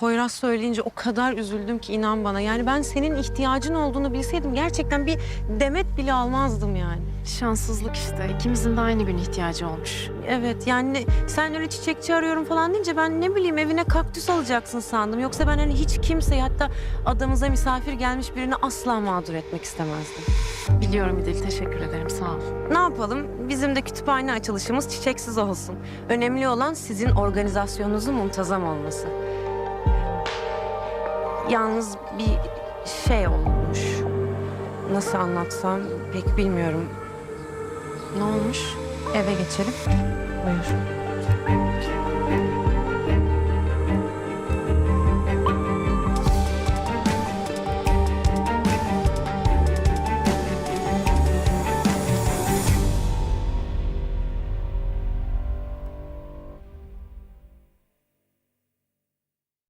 Poyraz söyleyince o kadar üzüldüm ki inan bana. Yani ben senin ihtiyacın olduğunu bilseydim gerçekten bir demet bile almazdım yani. Şanssızlık işte. İkimizin de aynı gün ihtiyacı olmuş. Evet yani sen öyle çiçekçi arıyorum falan deyince ben ne bileyim evine kaktüs alacaksın sandım. Yoksa ben hani hiç kimseyi hatta adamıza misafir gelmiş birini asla mağdur etmek istemezdim. Biliyorum İdil. Teşekkür ederim. Sağ ol. Ne yapalım? Bizim de kütüphane açılışımız çiçeksiz olsun. Önemli olan sizin organizasyonunuzun muntazam olması. Yalnız bir şey olmuş. Nasıl anlatsam pek bilmiyorum. Ne olmuş? Eve geçelim. Buyur.